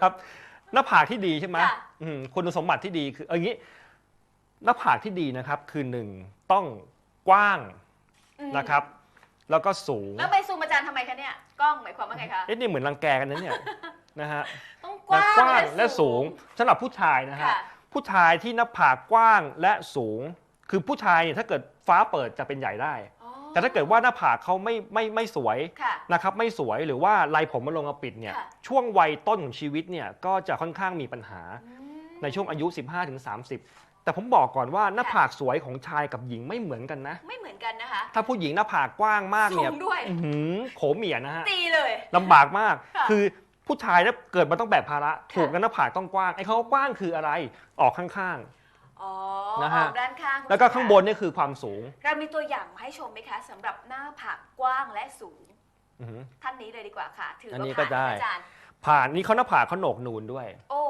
ครับหน้าผากที่ดีใช่ไหมค่ะ อืมคุณสมบัติที่ดีคือเอาอย่างนี้หน้าผากที่ดีนะครับคือหนึ่งต้องกว้างอืมนะครับ แล้วก็สูงแล้วไปซูมอาจารย์ทำไมคะเนี่ยกล้องหมายความว่าไงคะ เอ๊ะนี่เหมือนรังแกกันนะเนี่ย นะฮะต้องกและว้างกว้างและสูงสำหรับผู้ชายนะฮะค่ะ ผู้ชายที่หน้าผากกว้างและสูง คือผู้ชายเนี่ยถ้าเกิดฟ้าเปิดจะเป็นใหญ่ได้อ๋อ แต่ถ้าเกิดว่าหน้าผากเขาไม่ไม่ไม่สวยค่ะ นะครับไม่สวยหรือว่าลายผมมันลงมาปิดเนี่ยค่ะ ช่วงวัยต้นของชีวิตเนี่ยก็จะค่อนข้างมีปัญหา อืม ในช่วงอายุ 15-30 แต่ผมบอกก่อนว่าหน้าผากสวยของชายกับหญิงไม่เหมือนกันนะ ไม่เหมือนกันนะคะถ้าผู้หญิงหน้าผากกว้างมากเนี่ยสูงด้วย อื้อหือโขมเหมียนะฮะตีเลย ลำบากมาก ค่ะคือผู้ชายเนี่ยเกิดมาต้องแบกภาระ ถูกกันหน้าผากต้องกว้างไอ้เขากว้างคืออะไรออกข้าง อ๋อนะฮะ ออกด้านข้างๆแล้วก็ข้างบนเนี่ยคือความสูงเรามีตัวอย่างมาให้ชมไหมคะสำหรับหน้าผากกว้างและสูง อื้อหือ ท่านนี้เลยดีกว่าค่ะ ถืออันนี้ว่าก็ผ่านได้ อาจารย์ ผ่านนี่เขาหน้าผากเขาโหนกนูนด้วยโอ้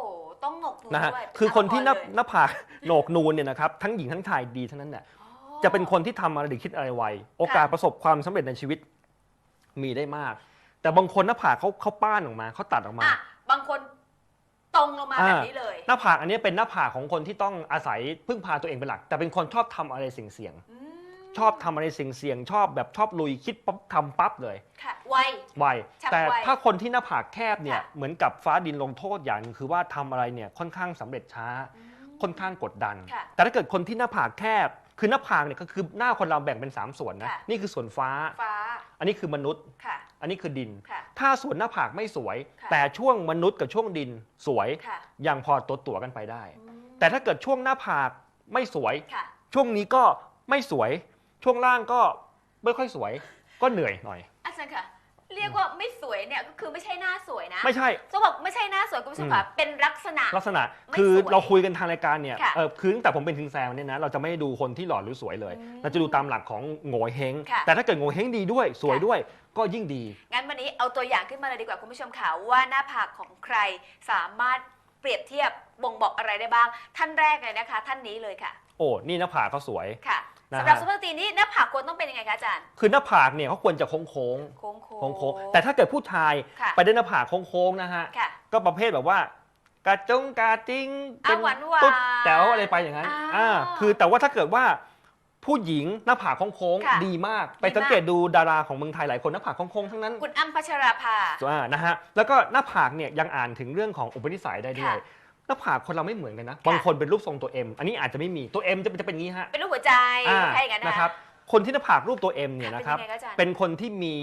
ต้องหนกนูนนะฮะด้วยคือคนที่หน้าเป็หน้าผากโหนกนูนเนี่ยนะครับทั้งหญิงทั้งชายดีทั้งนั้นแหละอ๋อ จะเป็นคนที่ทำอะไรหรือคิดอะไรไวโอกาสประสบความสำเร็จในชีวิตมีได้มาก แต่บางคนหน้าผากเขาเขาป้านออกมาเขาตัดออกมา อะบางคน ตรงลงมาอ่าแบบนี้เลยหน้าผากอันนี้เป็นหน้าผากของคนที่ต้องอาศัยพึ่งพาตัวเองเป็นหลัก แต่เป็นคนชอบทำอะไรเสี่ยงอืมๆชอบทำอะไรเสี่ยงๆชอบแบบชอบลุยคิดปั๊บทำปั๊บเลยค่ะไวไวฉับไวแต่ถ้าคนที่หน้าผากแคบเนี่ยค่ะเหมือนกับฟ้าดินลงโทษอย่างหนึงคือว่าทำอะไรเนี่ยค่อนข้างสำเร็จช้าอืมค่อนข้างกดดันค่ะแต่ถ้าเกิดคนที่หน้าผากแคบ คือหน้าผากเนี่ยก็คือหน้าคนเราแบ่งเป็นสามส่วนนะค่ะนี่คือส่วนฟ้าฟ้า อันนี้คือมนุษย์ค่ะ อันนี้คือดิน ค่ะ ถ้าส่วนหน้าผากไม่สวย ค่ะ แต่ช่วงมนุษย์กับช่วงดินสวยค่ะยังพอตัวตัวๆกันไปได้ อืมแต่ถ้าเกิดช่วงหน้าผากไม่สวย ค่ะ ช่วงนี้ก็ไม่สวย ช่วงล่างก็ไม่ค่อยสวย ก็เหนื่อยหน่อย อาจารย์ค่ะ เรียกว่าไม่สวยเนี่ยก็คือไม่ใช่หน้าสวยนะไม่ใช่ จะบอกไม่ใช่หน้าสวยคุณผู้ชมค่ะเป็นลักษณะ ลักษณะไม่คือสวยเราคุยกันทางรายการเนี่ยค่ะเออคือตั้งแต่ผมเป็นทิงแซวเนี่ยนะเราจะไม่ดูคนที่หล่อหรือสวยเลย อืมเราจะดูตามหลักของโง่เฮงค่ะแต่ถ้าเกิดโง่เฮงดีด้วยสวยค่ะด้วย ก็ยิ่งดี งั้นวันนี้เอาตัวอย่างขึ้นมาเลยดีกว่าคุณผู้ชมค่ะว่าหน้าผากของใครสามารถเปรียบเทียบบ่งบอกอะไรได้บ้าง ท่านแรกเลยนะคะ ท่านนี้เลยค่ะ โอ้นี่หน้าผากเขาสวย ค่ะนะฮะ สำหรับซุปเปอร์ตีนี้หน้าผากควรต้องเป็นยังไงคะอาจารย์คือหน้าผากเนี่ยเขาควรจะโค้งโค้งโค้งโค้โค้งโค้งๆแต่ถ้าเกิดผู้ชายค่ะไปได้หน้าผากโค้งโค้งๆนะฮะค่ะ ก็ประเภทแบบว่ากระจงกาจิ้งอะหวานๆตุ๊ดแต๋วอะไรไปอย่างนั้นอ่า อ่าคือแต่ว่าถ้าเกิดว่า ผู้หญิงหน้าผากโค้งค่ะๆดีมาก ไปดีมาก สังเกตดูดาราของเมืองไทยหลายคนหน้าผากโค้งๆทั้งนั้น คุณอ้ำพัชราภา อ่านะฮะแล้วก็หน้าผากเนี่ยยังอ่านถึงเรื่องของอุปนิสัยได้ด้วยค่ะหน้าผากคนเราไม่เหมือนกันนะค่ะบางคนเป็นรูปทรงตัว M อันนี้อาจจะไม่มีตัว M จะเป็นจะเป็นอย่างนี้ฮะเป็นรูปหัวใจอ่าใช่อย่างนั้นนะนะคคะ รับคนที่หน้าผากรูปตัว M เนี่ยค่ะนะครับเป็นยังไงคะอาจารย์ เป็นคนที่มี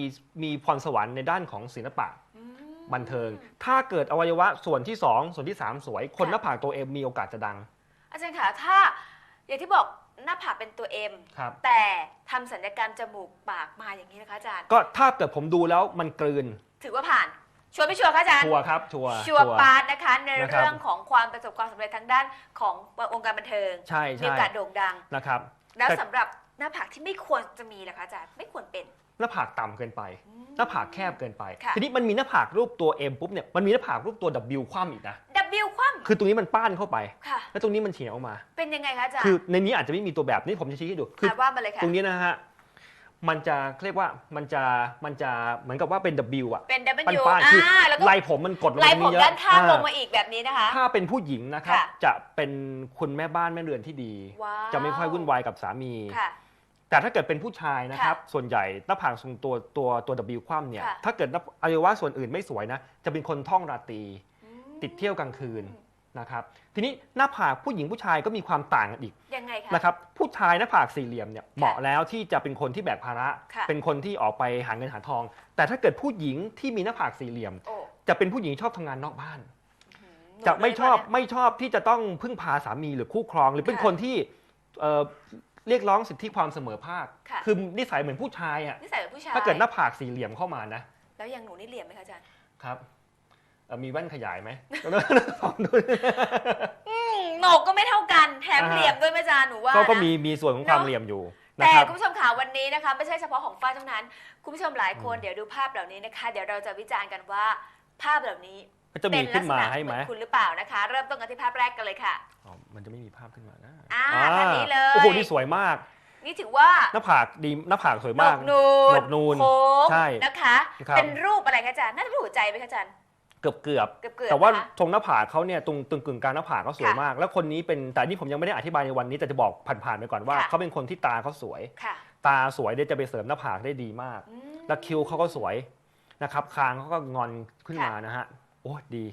มีพรสวรรค์ในด้านของศิลปะอืม บันเทิง ถ้าเกิดอวัยวะส่วนที่ 2 ส่วนที่ 3 สวย คนค่ะ หน้าผากตัว M มีโอกาสจะดัง อาจารย์ค่ะถ้าอย่างที่บอก หน้าผากเป็นตัวเอ็มครับ แต่ทำสัญญกรรมจมูกปากมาอย่างนี้นะคะอาจารย์ ก็ถ้าเกิดผมดูแล้วมันกลืนถือว่าผ่าน ชัวร์ไม่ชัวร์คะอาจารย์ชัวร์ครับชัวร์ชัวร์ร์ ปาร์ตนะคะในนะครับ เรื่องของความประสบความสำเร็จทางด้านของวงการบันเทิงใช่มีใช่โอกาสโด่งดัง นะครับ แล้วแต่ สำหรับหน้าผากที่ไม่ควรจะมีล่ะคะอาจารย์ไม่ควรเป็นหน้าผากต่ำเกินไป อืม หน้าผากแคบเกินไป ค่ะ ทีนี้มันมีหน้าผากรูปตัว M ปุ๊บเนี่ยมันมีหน้าผากรูปตัว W คว่ำอีกนะ ดับบิลคว่คือตรงนี้มันป้านเข้าไปำค่ะ แล้วตรงนี้มันเฉียงออกมา เป็นยังไงคะอาจารย์คือในนี้อาจจะไม่มีตัวแบบนี้ผมจะชี้ให้ดูคืออะว่ามาเลยค่ะ ตรงนี้นะฮะมันจะเรียกว่ามันจะมันจะเหมือนกับว่าเป็น W อะเป็นดับเบิลยูป้านๆคืออ่าแล้วก็ลายผมมันกดลงลายตรงผมนี้เยอะด้านข้างอ่ลงมาอีกแบบนี้นะคะ ถ้าเป็นผู้หญิงนะครับค่ะ จะเป็นคุณแม่บ้านแม่เรือนที่ดี ว้าวจะไม่ค่อยวุ่นวายกับสามี ค่ะ แต่ถ้าเกิดเป็นผู้ชายนะครับ ส่วนใหญ่หน้าผากทรงตัวตัวตัว W คว่ำเนี่ย ค่ะถ้าเกิดอวัยวะส่วนอื่นไม่สวยนะ จะเป็นคนท่องราตรีอืม ติดเที่ยวกลางคืนนะครับ ทีนี้หน้าผากผู้หญิงผู้ชายก็มีความต่างกันอีกยังไงคะ นะครับ ผู้ชายหน้าผากสี่เหลี่ยมเนี่ยเหมาะแล้วที่จะเป็นคนที่แบกภาระ ค่ะ เป็นคนที่ออกไปหาเงินหาทอง แต่ถ้าเกิดผู้หญิงที่มีหน้าผากสี่เหลี่ยม โอ้จะเป็นผู้หญิงชอบทำงานนอกบ้าน หือจะไม่ชอบหนูเลยไม่ชอบที่จะต้องพึ่งพาสามีหรือคู่ครอง หรือเป็นค่ะคนที่เอ่อเรียกร้องสิทธิความเสมอภาคค่ะคือนิสัยเหมือนผู้ชายอะนิสัยแบบผู้ชายถ้าเกิดหน้าผากสี่เหลี่ยมเข้ามานะแล้วอย่างหนูนี่เหลี่ยมไหมคะอาจารย์ ครับ เอ่อมีแว่นขยายไหมลองดูอืมโหนกก็ไม่เท่ากันแถมอ่าฮะเหลี่ยมด้วยไหมอาจารย์หนูว่าก็ก็นะมีมีส่วนของความเนอะ เหลี่ยมอยู่นะแต่ครับ คุณผู้ชมค่ะวันนี้นะคะ ไม่ใช่เฉพาะของฝ้ายเท่านั้น คุณผู้ชมหลายคนอืม เดี๋ยวดูภาพเหล่านี้นะคะ เดี๋ยวเราจะวิจารณ์กันว่าภาพเหล่านี้ก็จะมีเป็นลัขึ้กนษมาณะให้เหไหมมือนคุณหรือเปล่านะคะ เริ่มต้นกันที่ภาพแรกกันเลยค่ะ อ๋อมันจะไม่มีภาพขึ้นมานะอ่าท่านนี้เลย โอ้โหนี่สวยมาก นี่ถือว่าหน้าผากดีหน้าผากสวยหนมากกนูนหนกนูนโค้งใช่นะคะครับ เป็นรูปอะไรคะอาจารย์น่าจะเป็นรูปหัวใจไหมคะอาจารย์เกือบเกือบเกือบเกือบแต่ว่านะคะ ตรงหน้าผากเขาเนี่ยตรงตรงกึ่งกลางหน้าผากเขาสวยค่ะมาก แล้วคนนี้เป็นแต่นี่ผมยังไม่ได้อธิบายในวันนี้แต่จะบอกผ่านๆไปก่อนว่าค่ะ เขาเป็นคนที่ตาเขาสวย ค่ะตาสวยเดี๋ยวจะไปเสริมหน้าผากได้ดีมาก อืม แล้วคิ้วเขาก็สวยนะครับคางเขาก็งอนขึ้นค่ะ มานะฮะโอ้ดี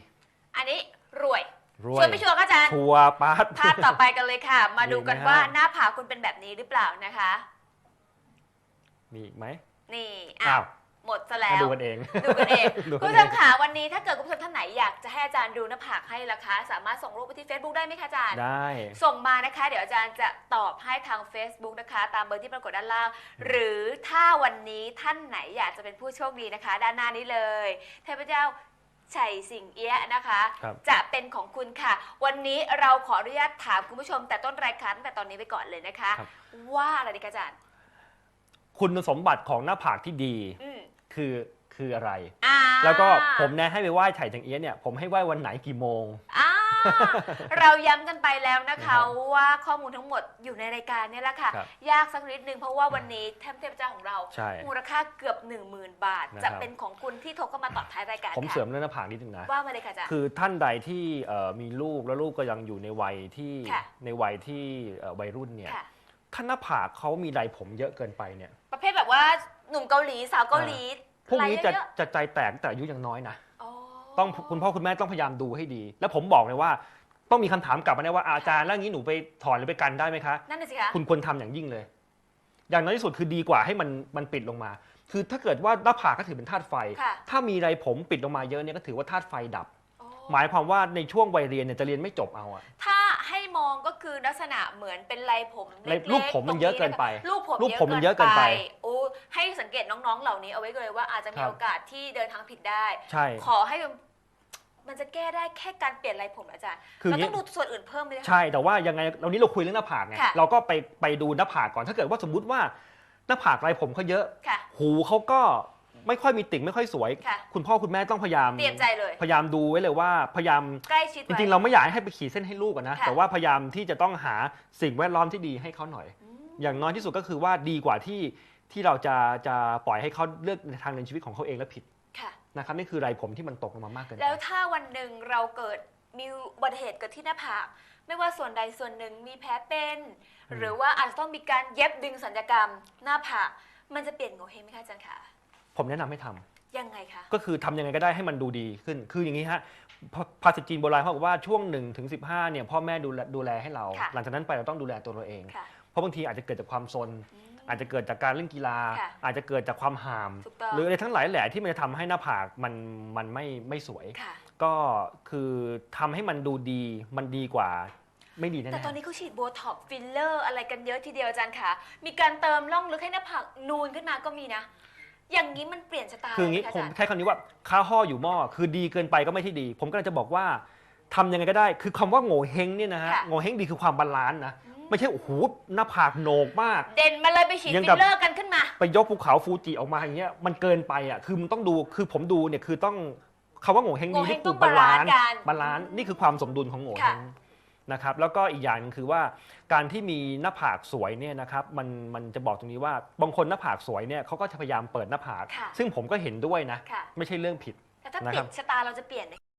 อันนี้รวยรวชัวยร์ไม่ชัวร์คะอาจารย์ชัวร์ปาร์ต ภาพต่อไปกันเลยค่ะ มาดูกันมีไหมฮะ ว่าหน้าผากคุณเป็นแบบนี้หรือเปล่านะคะ มีอีกไหมนี่อ้าอะว หมดซะแล้มาวดูกันเอง ดูกันเอง ดูคุณกันผู้เอชงมค่ะวันนี้ถ้าเกิดคุณผู้ชมท่านไหนอยากจะให้อาจารย์ดูหน้าผากให้ละคะ สามารถส่งรูปไปที่ Facebook ได้ไหมคะอาจารย์ ได้ ส่งมานะคะ เดี๋ยวอาจารย์จะตอบให้ทาง Facebook นะคะ ตามเบอร์ที่ปรากฏด้านล่าง หรือถ้าวันนี้ท่านไหนอยากจะเป็นผู้โชคดีนะคะ ด้านหน้านี้เลยเทพเจ้าชัยสิงเอี้ยะนะคะ ครับ จะเป็นของคุณค่ะ วันนี้เราขออนุญาตถามคุณผู้ชม แต่ต้นรายการตั้งแต่ตอนนี้ไปก่อนเลยนะคะครับว่าอะไรดีคะอาจารย์ คุณสมบัติของหน้าผากที่ดี อืม คือคืออะไร อ่าแล้วก็ผมแนะให้ไปไหว้ไฉจังเอี้ยะเนี่ยผมให้ไหว้วันไหนกี่โมง อ่าเราย้ำกันไปแล้วนะครัคะ บว่าข้อมูลทั้งหมดอยู่ในรายการเนี่ยแหละค่ะ ครับยากสักนิดนึงเพราะว่าวันนี้เทพเทพเจ้าของเรา ใช่มูลค่าเกือบ 10,000 บาท นะครับ จะเป็นของคุณที่โทรเข้ามาตอบท้ายรายการผมค่ะเสริมเรื่องหน้าผากนิดนึงนะ ว่ามาเลยค่ะอาจารย์คือท่านใดที่เอ่อมีลูกแล้วลูกก็ยังอยู่ในวัยที่ค่ะ ในวัยที่เอ่อวัยรุ่นเนี่ยค่ะ ถ้าหน้าผากเขามีไรผมเยอะเกินไปเนี่ย ประเภทแบบว่า หนุ่มเกาหลีสาวเกาหลีพวกนี้จะไลฟ์เยอจะใจแตกแต่อายุยังน้อยนะ ๆอ๋อต้องคุณพ่อคุณแม่ต้องพยายามดูให้ดี แล้วผมบอกเลยว่า ต้องมีคำถามกลับมาแน่ว่าอาจารย์แล้วอย่างนี้หนูไปถอนหรือไปกันได้ไหมคะ นั่นน่ะสิคะคุณควรทำอย่างยิ่งเลย อย่างน้อยที่สุดคือดีกว่าให้มันมันปิดลงมา คือถ้าเกิดว่าหน้าผากก็ถือเป็นธาตุไฟ ค่ะถ้ามีไรผมปิดลงมาเยอะเนี่ยก็ถือว่าธาตุไฟดับ อ๋อหมายความว่าในช่วงวัยเรียนเนี่ยจะเรียนไม่จบเอาอะถ้าให้ มองก็คือลักษณะเหมือนเป็นลายผมเล็กๆรูปผมมันเยอะเกินไปตรงลูกผมรูปผมมันเยอะเกินไปโอ้ให้สังเกตน้องๆ เหล่านี้เอาไว้เลยว่าอาจจะมีครับโอกาสที่เดินทางผิดได้ ใช่ ขอให้มันมันจะแก้ได้แค่การเปลี่ยนลายผมอาจารย์คืออเราย่างต้นี้องดูส่วนอื่นเพิ่มไหมคะใช่แต่ว่ายังไงเรานี้เราคุยเรื่องหน้าผากไงค่ะเราก็ไปไปดูหน้าผากก่อนถ้าเกิดว่าสมมุติว่าหน้าผากไรผมเขาเยอะค่ะหูเขาก็ ไม่ค่อยมีติ่งไม่ค่อยสวย ค่ะ คุณพ่อคุณแม่ต้องพยายาม เตรียมใจเลย พยายามดูไว้เลยว่าพยายามใกล้ชิดจไว้ ริงๆ เราไม่อยากให้ไปขีดเส้นให้ลูกอะนะ ค่ะแต่ว่าพยายามที่จะต้องหาสิ่งแวดล้อมที่ดีให้เขาหน่อย อืม อย่างน้อยที่สุดก็คือว่าดีกว่าที่ที่เราจะจะปล่อยให้เขาเลือกในทางในชีวิตของเขาเองและผิดค่ะ นะครับนี่คือไรผมที่มันตกลงมามากเกินไปแล้วถ้าวันหนึ่งเราเกิดมีอุบัติเหตุเกิดที่หน้าผากไม่ว่าส่วนใดส่วนหนึ่งมีแผลเป็นอืมหรือว่าอาจจะต้องมีการเย็บดึงสัญญกรรมหน้าผากมันจะเปลี่ยนโงเฮงไหมคะอาจารย์คะ ผมแนะนำให้ทำ ยังไงคะ ก็คือทำยังไงก็ได้ให้มันดูดีขึ้น คืออย่างนี้ฮะภาภาษาจีนโบราณเขาบอกว่าช่วง1นถึงสิเนี่ยพ่อแม่ดูแลดูแลให้เรา ค่ะ หลังจากนั้นไปเราต้องดูแลตัวเราเอง ค่ะเพราะบางทีอาจจะเกิดจากความซน อืม อาจจะเกิดจากการเล่นกีฬา ค่ะอาจจะเกิดจากความหาม ถูกต้อง หรืออะไรทั้งหลายแหล่ที่มันจะทำให้หน้าผากมันมันไม่ไม่สวย ค่ะ ก็คือทำให้มันดูดีมันดีกว่าไม่ดีแน่แต่ตอนๆนี้เขาฉีดโบท็อกซ์ฟิลเลอร์อะไรกันเยอะทีเดียวอาจารย์คะมีการเติมร่องลึกให้หน้าผากนูนขึ้นมาก็มีนะ อย่างนี้มันเปลี่ยนชะตาคืออย่างนี้ไหะผมอาจารย์ ใช้คำนี้ว่าค้าห่ออยู่หม้อคือดีเกินไปก็ไม่ใช่ดี ผมก็เลยจะบอกว่าทำยังไงก็ได้ คือคำว่าโง่เฮงเนี่ยนะฮะค่ะ โง่เฮงดีคือความบาลานซ์นะอืมไม่ใช่โอ้โหหน้าผากโหนกมาก เด่นมาเลยไปฉีดยังฟิกับ ลเลอร์กันขึ้นมา ไปยกภูเขาฟูจิออกมาอย่างเงี้ยมันเกินไปอะคือมันต้องดูคือผมดูเนี่ยคือต้องคำว่าโง่เฮงดีโง่เฮงนี่คืต้อองบาลานซ์บาลานซ์กันบาลานซ์นี่คือความสมดุลของโง่เฮค่ะ ง นะครับแล้วก็อีกอย่างหนึงคือว่าการที่มีหน้าผากสวยเนี่ยนะครับมันมันจะบอกตรงนี้ว่าบางคนหน้าผากสวยเนี่ยเขาก็จะพยายามเปิดหน้าผาก ค่ะ ซึ่งผมก็เห็นด้วยนะค่ะไม่ใช่เรื่องผิด แต่ถ้านะเปครัลี่ยบนชะตาเราจะเปลี่ยนไหม